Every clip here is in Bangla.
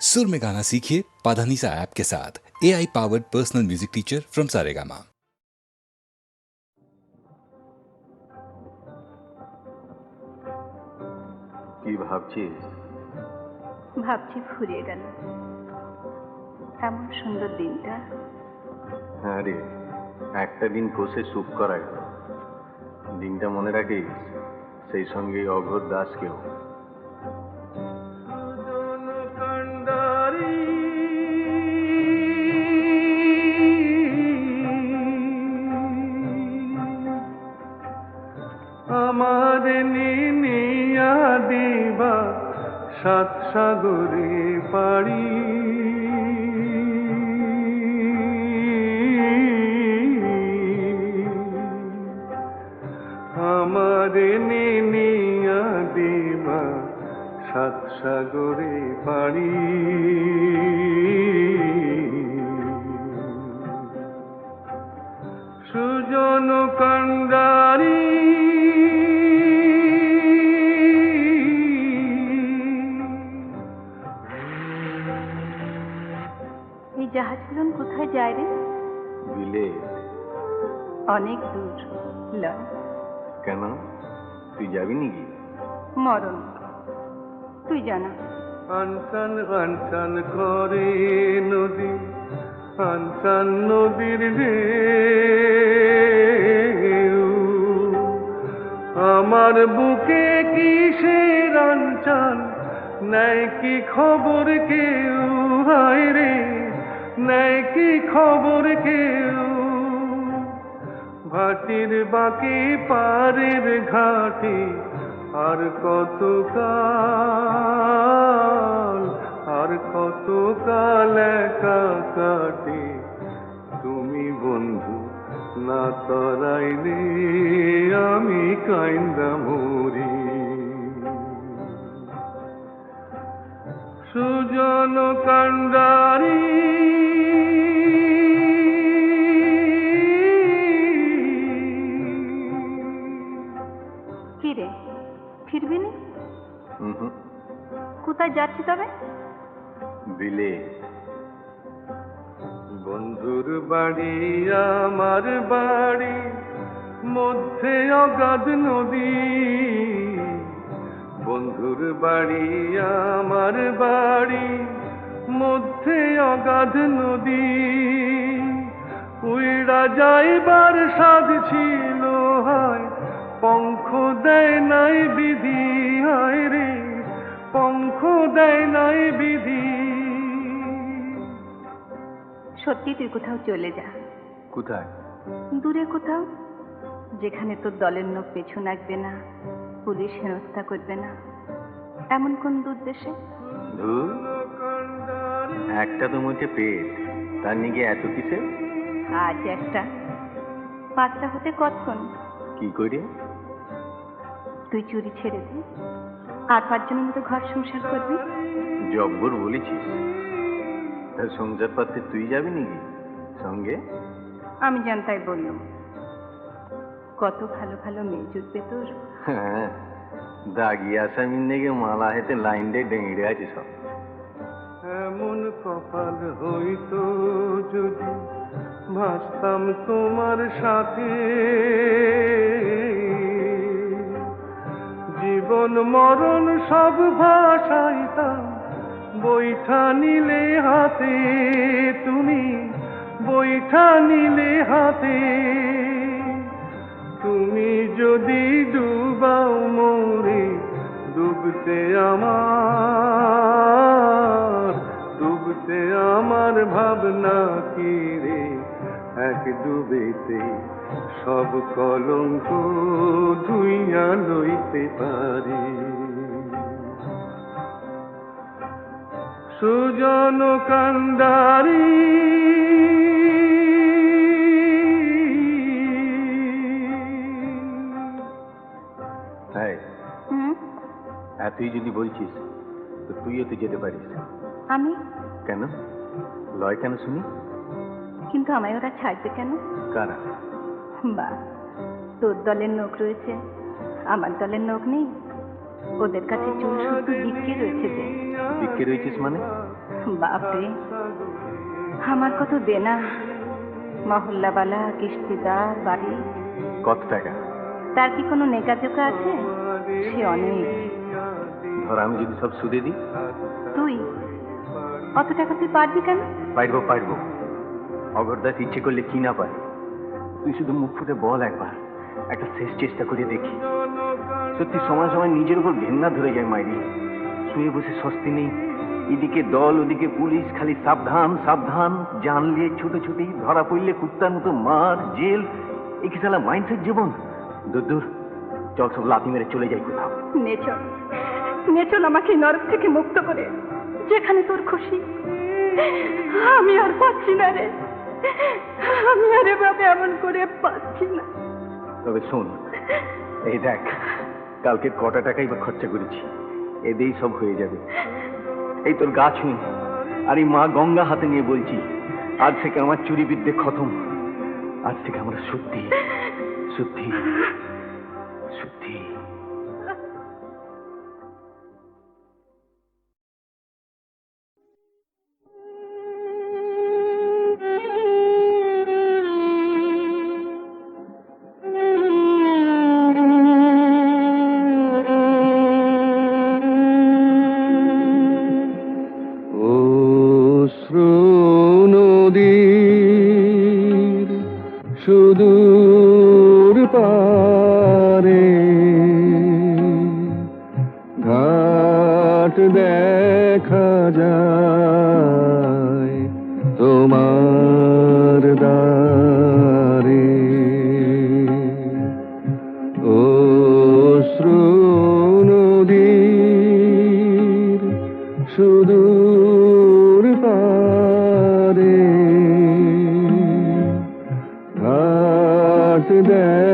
सुर में गाना सीखिए पाधानीसा ऐप के साथ A I powered personal music teacher from Saregama কি ভাবছিস ভাবছি ফুরিয়ে গেল এমন সুন্দর দিনটা হ্যাঁ রে একটা দিন বসে সুখ করা গেল দিনটা মনে রাখিস সেই সঙ্গে অঘোর দাসকেও আমার নিনিয়া দিবা সাত সাগরে পাড়ি। সুজন কান্ডারি এই জাহাজগুলো কোথায় যায় রে? বিলে। অনেক দূর। লয় যাবি নাকি মরণ। তুই জানা। আনসান আনসান করে নদী আনসান নদীর ঢেউ। আমার বুকে কিসের আনচান নাই কি খবর কেউ? হায় রে নাই কি খবর কেউ? ভাটির বাকি পারের ঘাটে আর কত কাল আর কত কাল একা কাটে তুমি বন্ধু, না তরাইলে আমি কাইন্দা মরি। সুজন কান্ডারি কোথায় যাচ্ছি তবে? বিলে বন্ধুর বাড়ি, আমার বাড়ি, মধ্যে অগাধ নদী। বন্ধুর বাড়ি, আমার বাড়ি, মধ্যে অগাধ নদী। উইড়া যাইবার সাধ ছিল, হয়, পঙ্খ দেয় নাই বিধি, হায় রে। পঙ্খ দেয় নাই বিধি। সত্যি তুই কোথাও চলে যা। কোথায়? দূরে কোথাও যেখানে তোর দলের লোক পেছু লাগবে না পুলিশ হেনস্থা করবে না। এমন কোন দূর দেশে একটা তো মুখে পেট তার নিকে এত কিসে আজ একটা। পাঁচটা হতে কতক্ষণ? কি করে? তুই চুরি ছেড়ে দে। আর পাঁচজনের মতো ঘর সংসার করবি? জব্বর বলেছিস। তা সংসার পাতে তুই যাবি নাকি? সঙ্গে? আমি জানতাই বললাম। কত ভালো ভালো মেয়ে জুটবে তোর। হ্যাঁ দাগি আসামির নেগে মালা হেতে লাইন দিয়ে ডেঙড়ে আছে সব। এমন কপাল হইতো যদি ভাসতাম তোমার সাথে। জীবন, মরণ, সব ভাষাইতাম বৈঠা নিলে হাতে তুমি, বৈঠা নিলে হাতে তুমি যদি ডুবাও মোরে, ডুবতে আমার ডুবতে আমার ভাবনা কি রে? এক ডুবেতে সব কলঙ্ক ধুইয়া লইতে পারি। সুজন কান্ডারি হ্যাঁ এতই যদি বলছিস তো তুইও তো যেতে পারিস। আমি? কেন? লয় কেন শুনি? কিন্তু আমায় ওরা ছাড়বে কেন? কারা? বা তোর দলের লোক রয়েছে আমার দলের লোক নেই। ওদের কাছে চুল শুদ্ধ বিক্রি রয়েছে যে। বিক্রি রয়েছিস মানে? বাপরে আমার কত দেনা মহল্লাবালা কিস্তিদার বাড়ি। কত টাকা? তার কি কোনো নেকাজোকা আছে? সে অনেক। ধর আমি যদি সব সুদে দিই? তুই? অত টাকা তুই পারবি কেন? পারব পারব। অগরদাস ইচ্ছে করলে কি না পারে? তুই শুধু মুখ ফুটে বল একবার। একটা শেষ চেষ্টা করে দেখি। সত্যি সময় সময় নিজের উপর ঘেন্না ধরে যায় মাইরি। শুয়ে বসে স্বস্তি নেই। এদিকে দল, ওদিকে পুলিশ, খালি সাবধান সাবধান। জানলে ছুটোছুটি ধরা পড়লে কুত্তার মতো মার, জেল। এ কি সালা মাইন্ডসেট জীবন? দূর দূর। চল সব লাথি মেরে চলে যাই কোথাও। নেচল নেচল আমাকে নরক থেকে মুক্ত করে। যেখানে তোর খুশি। আমি আর পাচ্ছি না রে। আমি আর এভাবে এমন করে পাচ্ছি না। তবে শোন, এই দেখ, কালকে কটা টাকাই বা খরচা করেছি, এদেই সব হয়ে যাবে। এই তোর গা ছুঁই, আর এই মা গঙ্গা হাতে নিয়ে বলছি, আজ থেকে আমার চুরি বিদ্যে খতম, আজ থেকে আমরা সত্যি সত্যি সত্যি ঘাট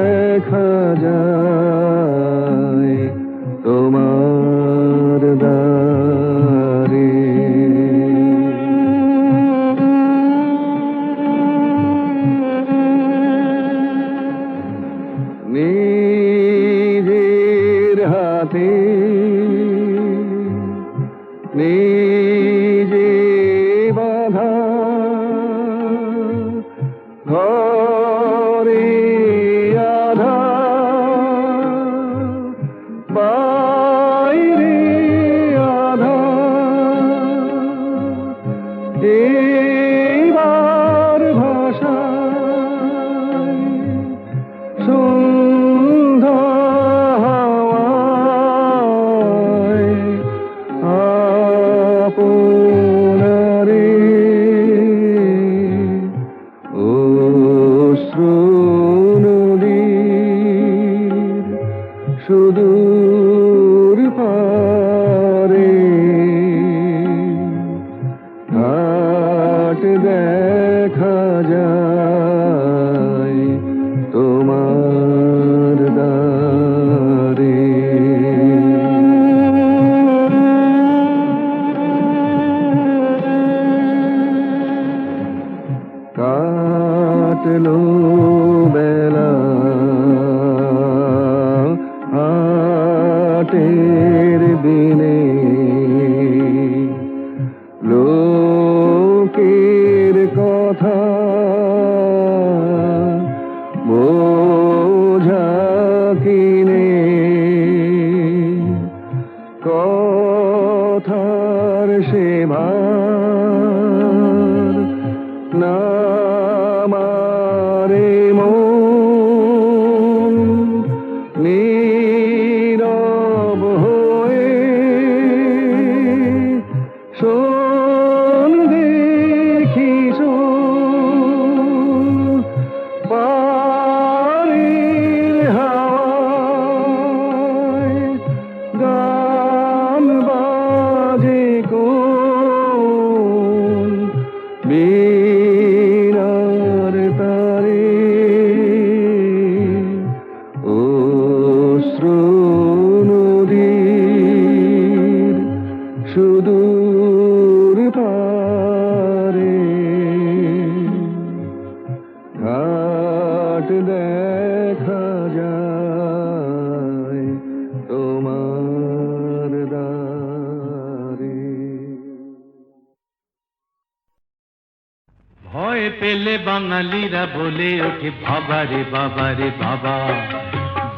বাঙালিরা বলে ওঠে, বাবা রে, বাবা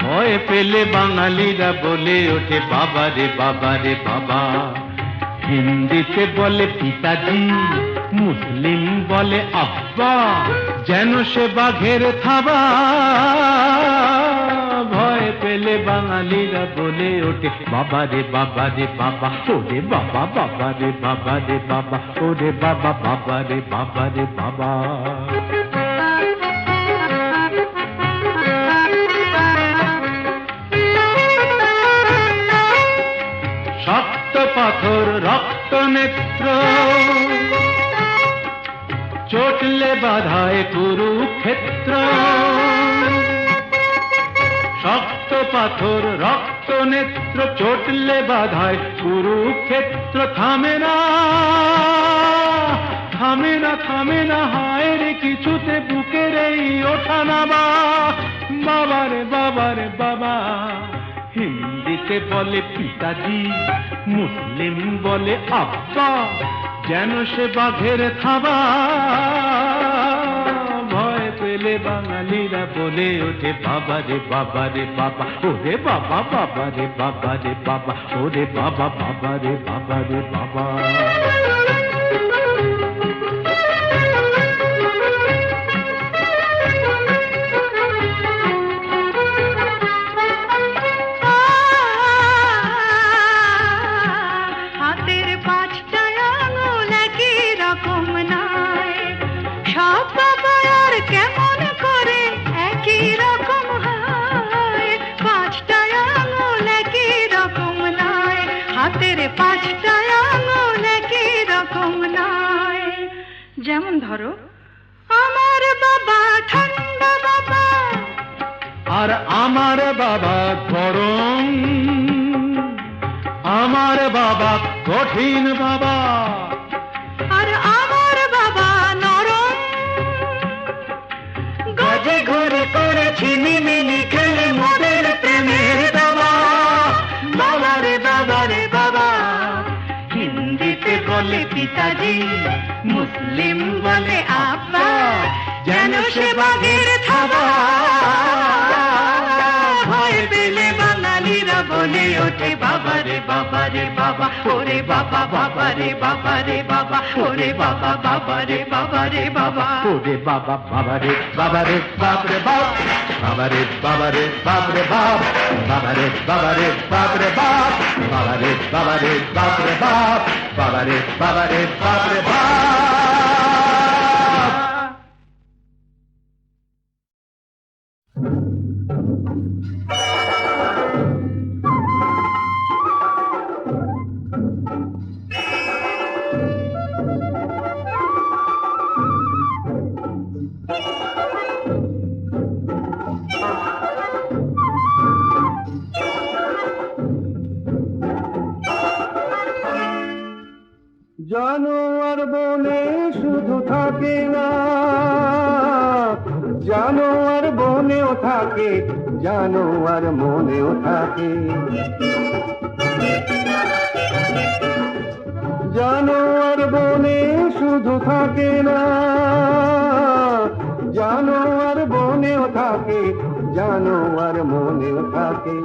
ভয় পেলে বাঙালিরা বলে ওঠে, বাবা রে বাবা রে, বাবা। হিন্দিতে বলে পিতাজি, মুসলিম বলে আব্বা, যেন সে বাঘের থাবা। ভয় পেলে বাঙালিরা বলে ওঠে, বাবা রে বাবা রে, বাবা। ওরে বাবা বাবা রে বাবা রে, বাবা। ওরে বাবা বাবা রে বাবা রে, বাবা। চটলে বাধায় কুরুক্ষেত্র। শক্ত পাথর, রক্ত নেত্র চটলে বাধায় কুরুক্ষেত্র। থামে না থামে না থামে না, হায় রে কিছুতে বুকের এই ওঠা নামা। বাবা রে বাবা, হিন্দিতে বলে পিতাজি, মুসলিম বলে আব্বা, যেন সে বাঘের পেলে বাঙালিরা বলে ওঠে বাবা রে বাবা রে বাবা ওরে বাবা বাবা রে বাবা রে বাবা ওরে বাবা বাবা রে বাবা রে বাবা ধরো। আমার বাবা ঠান্ডা বাবা। আর আমার বাবা গরম। আমার বাবা কঠিন বাবা। আর আমার বাবা নরম। গজে ঘরে করেছি মিমিনি খেলে মোদের প্রেমের বাবা বাবা রে বাবা রে বাবা। হিন্দিতে বলে পিতাজি মুসলিম বলে আব্বা যেন সে বাঘের থাবা ভয় পেলে বাঙালিরা বলে ওঠে বাবা রে বাবা ওরে বাবা বাবা রে বাবা ওরে বাবা বাবা রে বাবা ওরে বাবা বাবা রে বাবা রে বাপ রে বাপ বাবা রে বাবা রে বাপ রে বাপ বাবা রে বাবা রে বাপ রে বাপ বাবা রে বাবা রে বাপ রে বাপ বাবা রে বাবা রে বাপ জানোয়ার বনে শুধু থাকে না। জানোয়ার বনেও থাকে জানোয়ার মনেও থাকে। জানোয়ার বনে শুধু থাকে না। জানোয়ার বনেও থাকে জানোয়ার মনেও থাকে।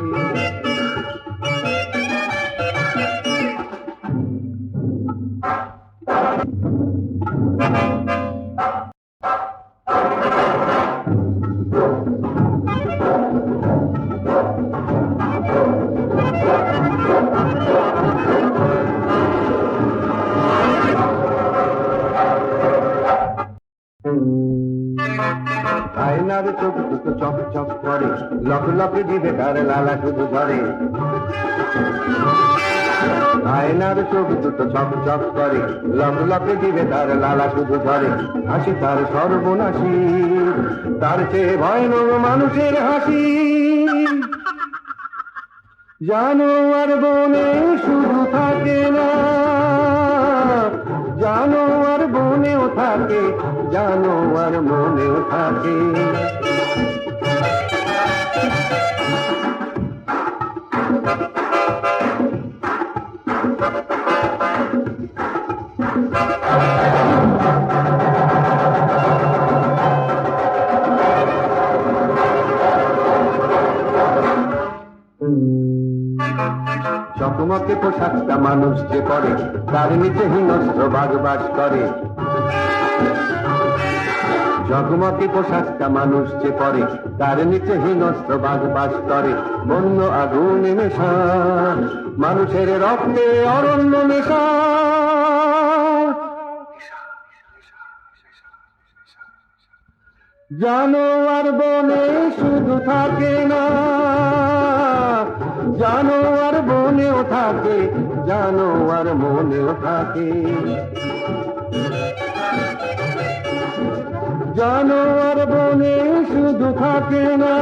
লক দিবে তার লালা শুধু ধরে আয়নার চোখ দুটো চক চক করে লক লক দিবে তার লালা শুধু ধরে হাসি তার সর্বনাশী, তার চেয়ে ভয়ানক মানুষের হাসি। জানোয়ার বনে শুধু থাকে না জানোয়ার বনেও থাকে জানোয়ার মনেও থাকে। চকমকে পোশাকটা মানুষ যে করে তার নিচে হিংস্র বাস করে। জগমকে পোশাকটা মানুষ যে পরে, তার নিচে হিংস্র বাগবাস করে। বন্য আগুন মেশা মানুষের রক্তে অরণ্য মেশা জানোয়ার বনে শুধু থাকে না। জানোয়ার বনেও থাকে, জানোয়ার মনেও থাকে। জানোয়ার বনে শুধু থাকে না।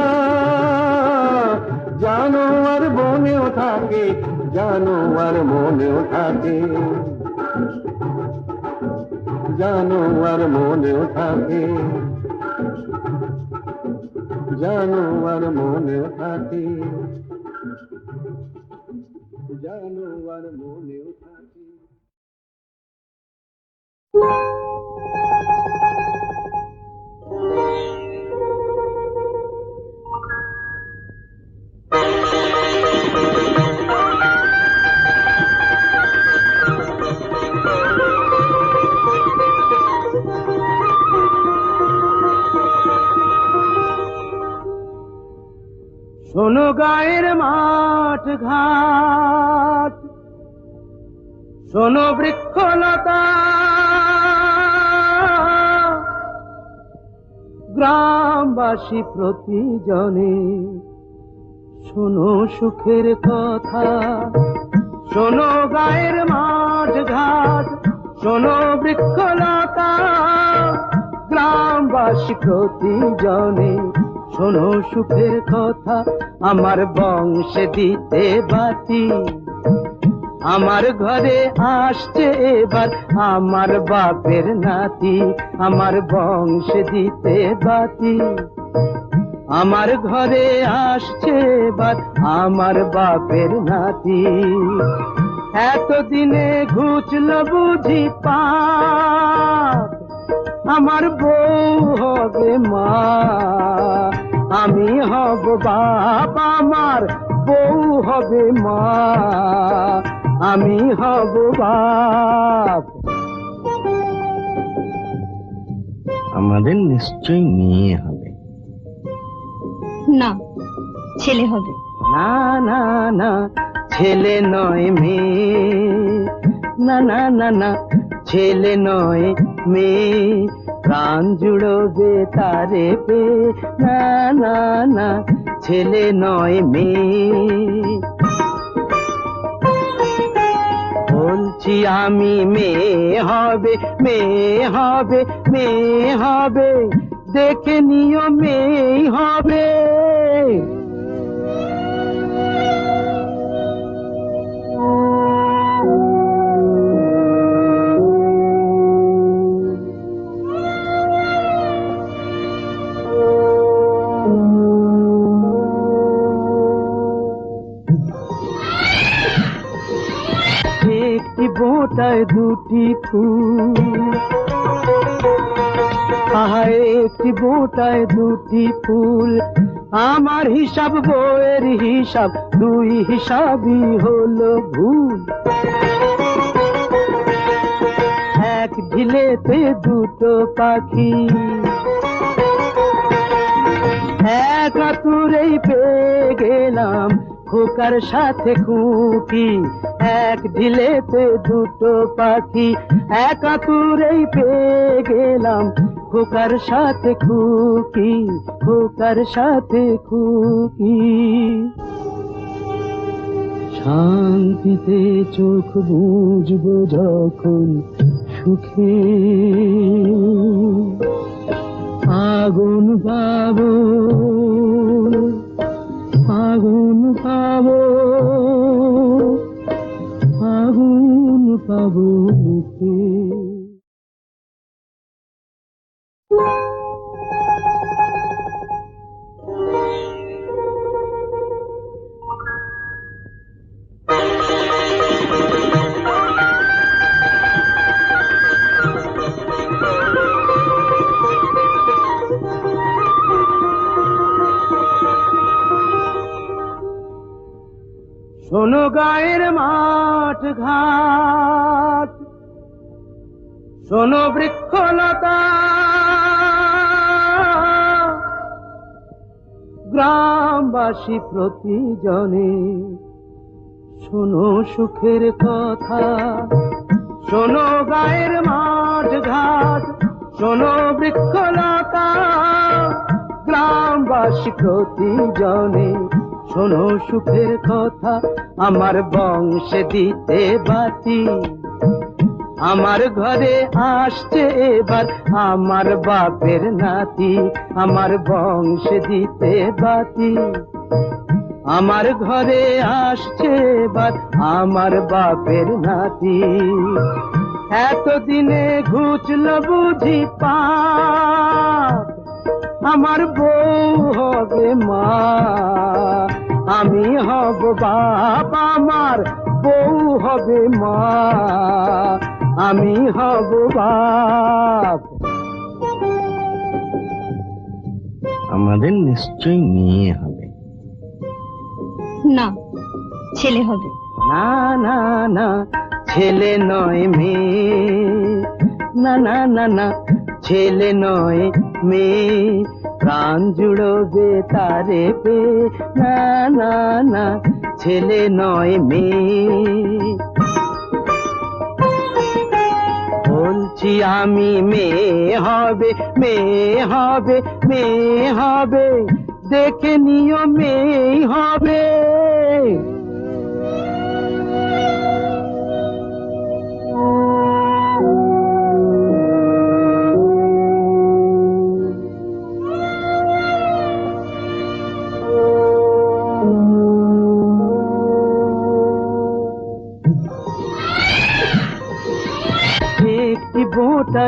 জানোয়ার বনেও থাকে, জানোয়ার মনেও থাকে। জানোয়ার মনেও থাকে। জানোয়ার মনেও থাকে। জানোয়ার মনেও থাকে। শোনো গায়ের মাঠ ঘাট। শোনো বৃক্ষলতা। গ্রামবাসী প্রতিজনে শোনো সুখের কথা। শোনো গায়ের মাঠ ঘাট। শোনো বৃক্ষলতা। গ্রামবাসী প্রতিজনে শোনো সুখের কথা, আমার বংশে দিতে বাতি। আমার ঘরে আসছে এবার আমার বাপের নাতি, আমার বংশে দিতে বাতি। আমার ঘরে আসছে এবার আমার বাপের নাতি। এতদিনে ঘুচল বুঝি পা আমার বউ হবে মা। আমি হব বাপ আমার বউ হবে মা। আমি হব বাপ। আমাদের নিশ্চয়ই মেয়ে হবে। না ছেলে হবে। না না না ছেলে নয় মেয়ে। না না না না ছেলে নয় মেয়ে। প্রাণ জুড়বে তারে পে, না না না, ছেলে নয় মেয়ে। বলছি আমি মেয়ে হবে মেয়ে হবে মেয়ে হবে, দেখে নিও মেয়ে হবে। বোটায় দুটি ফুল। একটি বোটায় দুটি ফুল। আমার হিসাব বইয়ের হিসাব, দুই হিসাবই হলো ভুল। এক ঢিলেতে দুটো পাখি। এক আতুরেই পেয়ে গেলাম খোকার সাথে খুকি। এক ঢিলেতে দুটো পাখি, এক আতুরেই পেয়ে গেলাম। খোকার সাথে খুকি, খোকার সাথে খুকি। শান্তিতে চোখ বুঝব যখন সুখে। আগুন পাবো আগুন পাবো। পাবো মুখে গ্রামবাসী প্রতিজনে, শোনো সুখের কথা। শোনো গায়ের মাঠ ঘাট শোনো বৃক্ষলতা। গ্রামবাসী প্রতিজনে, শোনো সুখের কথা। আমার বংশে দিতে বাতি। আমার ঘরে আসছে এবার, আমার বাপের নাতি, আমার বংশ দিতে বাতি। আমার ঘরে আসছে এবার, আমার বাপের নাতি। এতদিনে ঘুচল বুঝি পাপ, আমার বউ হবে মা। আমি হব বাপ, আমার বউ হবে মা। আমি হব বাপ। আমাদের নিশ্চয়ই মেয়ে হবে। না ছেলে হবে। না না না ছেলে নয় মেয়ে। না না না না ছেলে নয় মেয়ে। প্রাণ জুড়বে তারে পে। না না না ছেলে নয় মেয়ে। বলছি আমি মেয়ে হবে মেয়ে হবে মেয়ে হবে। দেখে নিও মেয়ে হবে।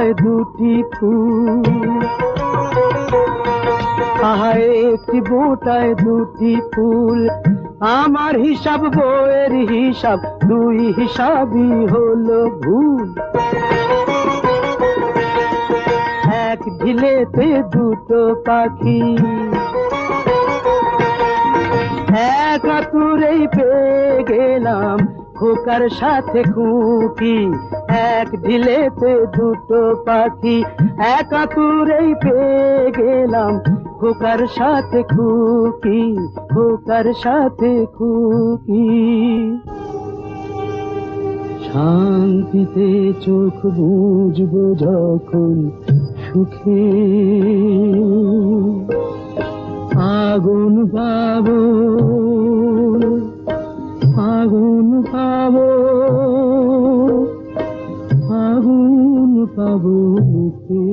বোটায় দুটি ফুল। একটি বোটায় দুটি ফুল। আমার হিসাব বইয়ের হিসাব, দুই হিসাবই হলো ভুল। এক ঢিলেতে দুটো পাখি। এক আতুরেই পেয়ে গেলাম খোকার সাথে খুকি। এক ঢিলেতে দুটো পাখি এক আতুরেই পেয়ে গেলাম। খোকার সাথে খুকি, খোকার সাথে খুকি। শান্তিতে চোখ বুঝব যখন সুখে। আগুন পাবো আগুন পাবো। পাবো মুখে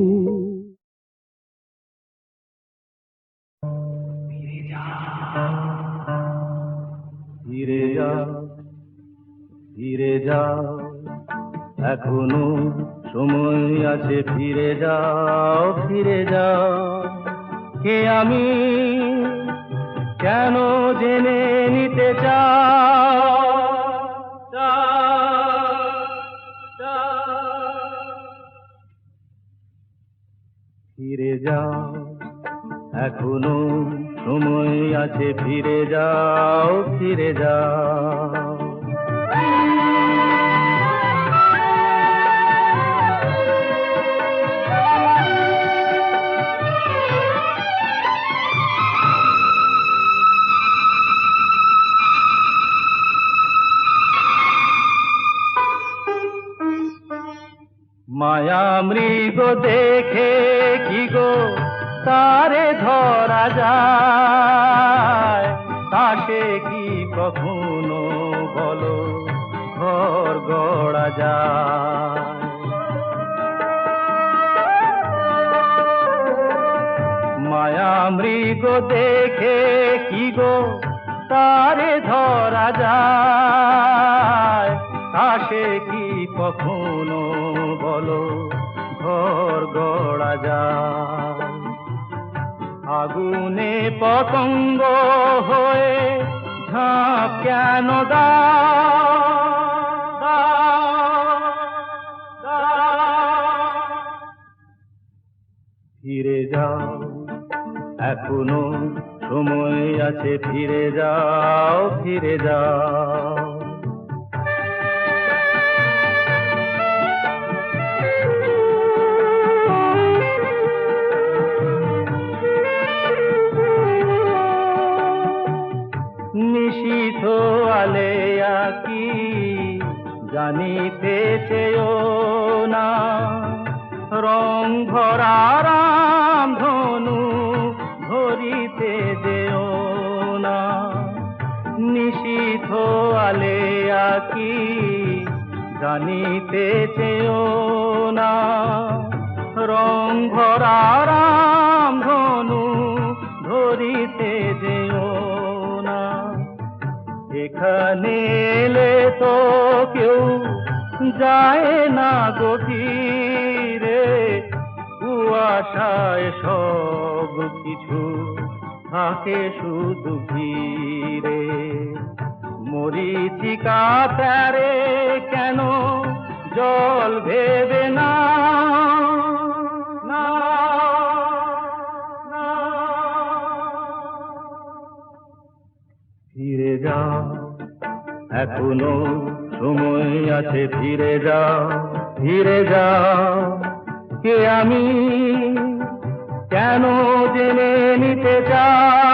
ফিরে যাও ফিরে যাও এখনও সময় আছে ফিরে যাও ফিরে যাও। কে আমি? কেন জেনে নিতে চাও, ফিরে যাও। এখনও সময় আছে ফিরে যাও ফিরে যাও। মায়া মৃগ দেখে কি গো তারে ধরা যায়? তাকে কি কখনো বলো? ঘর গড়া যায়। মায়া মৃগ দেখে কি গো তারে ধরা যায়? তাকে কি কখনো বলো, ঘর গড়া যায় আগুনে পতঙ্গ হয়ে ঝাঁপ কেন দাও। ফিরে যাও, এখনও সময় আছে, ফিরে যাও ফিরে যাও। নিতে চেয়েও না। রং ভরা রাম ধনু ধরিতে যেও না। নিশীথ আলে আকি জানিতে চেয়েও না। রং ভরা রাম ধনু ধরিতে এখানে এলে তো কেউ যায় না গভীরে কুয়াশায় সব কিছু থাকে শুধু ভিড়ে। মরিচিকা তারে কেন জল ভেবে না। ফিরে যাও এখনও সময় আছে, ফিরে যাও ফিরে যাও। কে আমি? কেন জেনে নিতে চাও?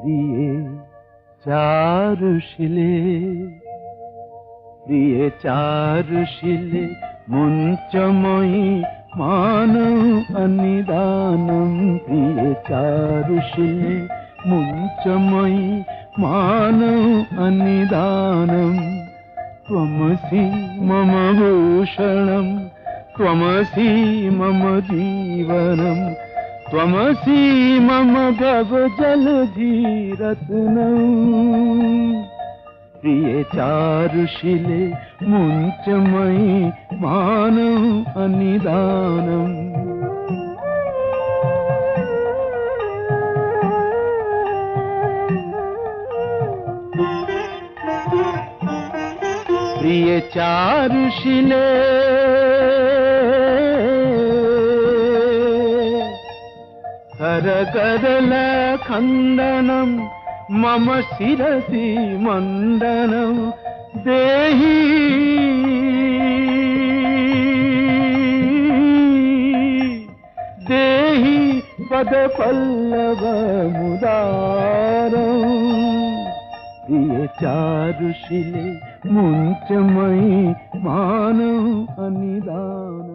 প্রিয়ে চারুশিলে প্রিয়ে চারুশিলে মুঞ্চময়ী मुञ्चमयि मानव अनिदानं प्रिय ऋषि मुञ्चमयि मानव अनिदानं। त्वमसि मम भूषणं। त्वमसि मम जीवनं। त्वमसि मम गव ప్రియ చారుశిలే ముంచమయి మానౌ అనిదానం ప్రియ చారుశిలే కరకరల ఖండనం मम शिरसि मण्डनं देहि। देहि पदपल्लवमुदार चारुशिले मुञ्चमयि मानौ अनिदान।